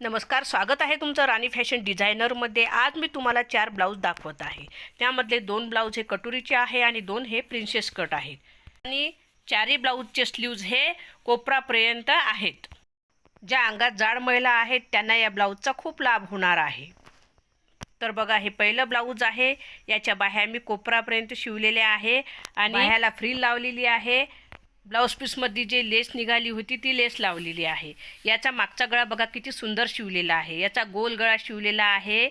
नमस्कार स्वागत आहे तुमचं राणी फॅशन डिझायनरमध्ये. आज मी तुम्हाला चार ब्लाऊज दाखवत आहे. त्यामधले दोन ब्लाऊज हे कटोरीचे आहे आणि दोन हे प्रिन्सेस कट आहेत. आणि चारही ब्लाऊजचे स्लीव्ज हे कोपरापर्यंत आहेत. ज्या अंगात जाड महिला आहेत त्यांना या ब्लाऊजचा खूप लाभ होणार आहे. तर बघा हे पहिलं ब्लाऊज आहे. याच्या बाह्या मी कोपरापर्यंत शिवलेले आहे. आणि ह्याला फ्रील लावलेली आहे. ब्लाऊज पीसमध्ये जे लेस निघाली होती ती लेस लावलेली आहे. याचा मागचा गळा बघा किती सुंदर शिवलेला आहे. याचा गोल गळा शिवलेला आहे.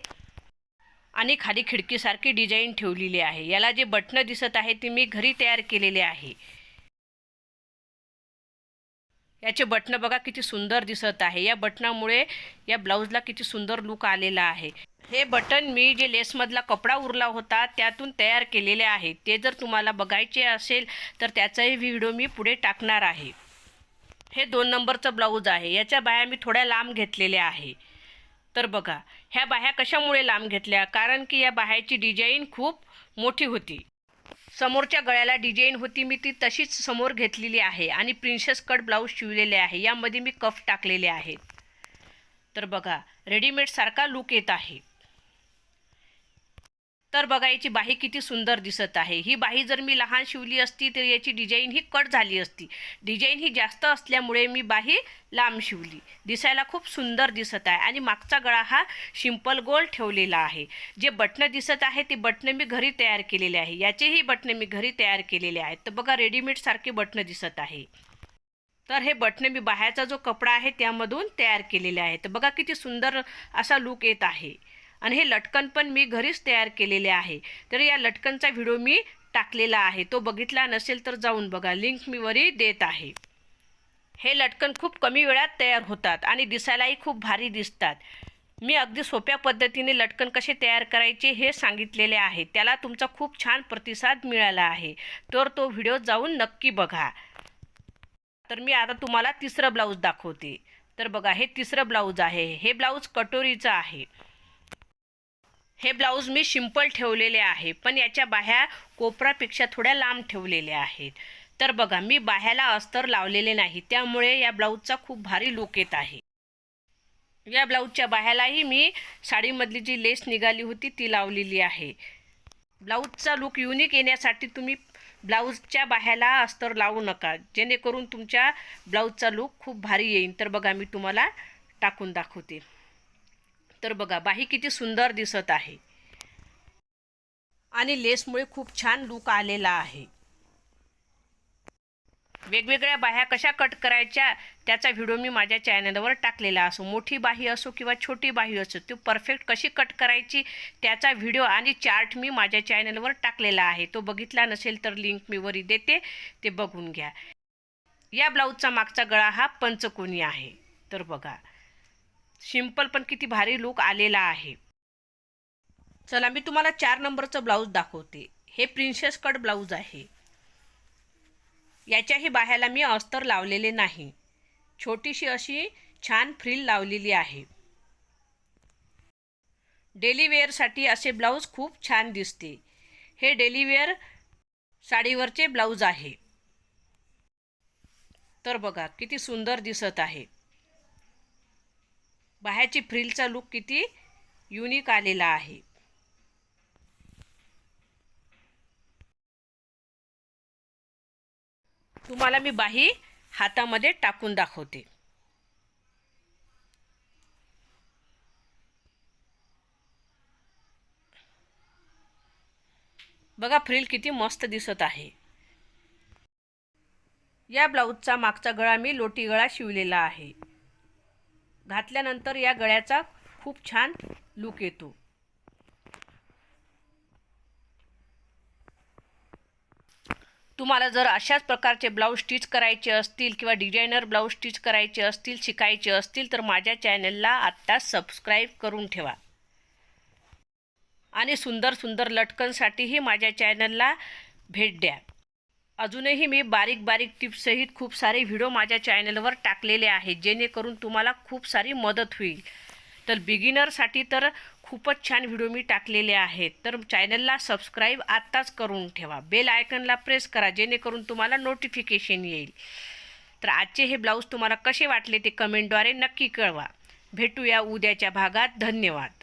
आणि खाली खिडकीसारखी डिझाईन ठेवलेली आहे. याला जे बटणं दिसत आहे ती मी घरी तयार केलेले आहे. याचे बटणं बघा किती सुंदर दिसत आहे. या बटनामुळे या ब्लाऊजला किती सुंदर लुक आलेला आहे. हे बटन मी जे लेसमधला कपडा उरला होता त्यातून तयार केलेले आहे. ते जर तुम्हाला बघायचे असेल तर त्याचाही व्हिडिओ मी पुढे टाकणार आहे. हे दोन नंबरचं ब्लाऊज आहे. याच्या बाया मी थोड्या लांब घेतलेल्या आहे. तर बघा ह्या बाह्या कशामुळे लांब घेतल्या? कारण की या बाह्याची डिझाईन खूप मोठी होती. समोरच्या गळ्याला डिझाईन होती मी ती तशीच समोर घेतलेली आहे आणि प्रिन्सेस कट ब्लाऊज शिवलेले आहे. यामध्ये मी कफ टाकलेले आहेत तर बघा रेडीमेडसारखा लुक येत आहे. तर बघा याची बाही किती सुंदर दिसत आहे. ही बाही जर मी लहान शिवली असती तर याची डिझाईन ही कट झाली असती. डिझाईन ही जास्त असल्यामुळे मी बाही लांब शिवली. दिसायला खूप सुंदर दिसत आहे आणि मागचा गळा हा शिंपल गोल ठेवलेला आहे. जे बटणं दिसत आहे ती बटणं मी घरी तयार केलेले आहे. याचेही बटणं मी घरी तयार केलेले आहेत. तर बघा रेडीमेडसारखे बटणं दिसत आहे. तर हे बटणं मी बाह्याचा जो कपडा आहे त्यामधून तयार केलेले आहे. तर बघा किती सुंदर असा लुक येत आहे. आणि हे लटकन पण मी घरीच तयार केलेले आहे. तर या लटकनचा व्हिडिओ मी टाकलेला आहे. तो बघितला नसेल तर जाऊन बघा. लिंक मी वरी देत आहे. हे लटकन खूप कमी वेळात तयार होतात आणि दिसायलाही खूप भारी दिसतात. मी अगदी सोप्या पद्धतीने लटकन कसे तयार करायचे हे सांगितलेले आहे. त्याला तुमचा खूप छान प्रतिसाद मिळाला आहे. तर तो व्हिडिओ जाऊन नक्की बघा. तर मी आता तुम्हाला तिसरं ब्लाऊज दाखवते. तर बघा हे तिसरं ब्लाऊज आहे. हे ब्लाऊज कटोरीचं आहे. हे ब्लाऊज मी सिंपल ठेवलेले आहे पण याच्या बाह्या कोपरापेक्षा थोड्या लांब ठेवलेल्या आहेत. तर बघा मी बाह्याला अस्तर लावलेले नाही त्यामुळे या ब्लाऊजचा खूप भारी लुक येत आहे. या ब्लाऊजच्या बाह्यालाही मी साडीमधली जी लेस निघाली होती ती लावलेली आहे. ब्लाऊजचा लुक युनिक येण्यासाठी तुम्ही ब्लाऊजच्या बाह्याला अस्तर लावू नका जेणेकरून तुमच्या ब्लाऊजचा लुक खूप भारी येईल तर बघा मी तुम्हाला टाकून दाखवते. तर बघा बाही किती सुंदर दिसत आहे. आणि लेसमुळे खूप छान लुक आलेला आहे. वेगवेगळ्या बाह्या कशा कट करायच्या त्याचा व्हिडिओ मी माझ्या चॅनलवर टाकलेला असो. मोठी बाही असो किंवा छोटी बाही असो ती परफेक्ट कशी कट करायची त्याचा व्हिडिओ आणि चार्ट मी माझ्या चॅनलवर टाकलेला आहे. तो बघितला नसेल तर लिंक मी वरी देते ते बघून घ्या. या ब्लाऊजचा मागचा गळा हा पंचकोनी आहे. तर बघा. सिंपल पण किती भारी लुक आलेला आहे. चला मी तुम्हाला चार नंबरचं ब्लाऊज दाखवते. हे प्रिन्सेस कट ब्लाऊज आहे. याच्याही बाह्याला मी अस्तर लावलेले नाही. छोटीशी अशी छान फ्रिल लावलेली आहे. डेली वेअरसाठी असे ब्लाऊज खूप छान दिसते. हे डेली वेअर साडीवरचे ब्लाऊज आहे. तर बघा किती सुंदर दिसत आहे. बाह्याची फ्रिलचा लुक किती युनिक आलेला आहे. तुम्हाला मी बाही हातामध्ये टाकून दाखवते. बघा फ्रिल किती मस्त दिसत आहे. या ब्लाऊजचा मागचा गळा मी लोटी गळा शिवलेला आहे. घातल्यानंतर या गळ्याचा खूप छान लुक येतो. तुम्हाला जर अशाच प्रकारचे ब्लाऊज स्टिच करायचे असतील किंवा डिझायनर ब्लाऊज स्टिच करायचे असतील शिकायचे असतील तर माझ्या चॅनलला आत्ता सबस्क्राईब करून ठेवा. आणि सुंदर सुंदर लटकनसाठीही माझ्या चॅनलला भेट द्या. अजूनही मी बारीक बारीक टिप्ससहित खूप सारे व्हिडिओ माझ्या चॅनलवर टाकलेले आहेत जेणेकरून तुम्हाला खूप सारी मदत होईल. तर बिगिनरसाठी तर खूपच छान व्हिडिओ मी टाकलेले आहेत. तर चॅनलला सबस्क्राईब आत्ताच करून ठेवा. बेल आयकनला प्रेस करा जेणेकरून तुम्हाला नोटिफिकेशन येईल. तर आजचे हे ब्लाऊज तुम्हाला कसे वाटले ते कमेंटद्वारे नक्की कळवा. भेटूया उद्याच्या भागात. धन्यवाद.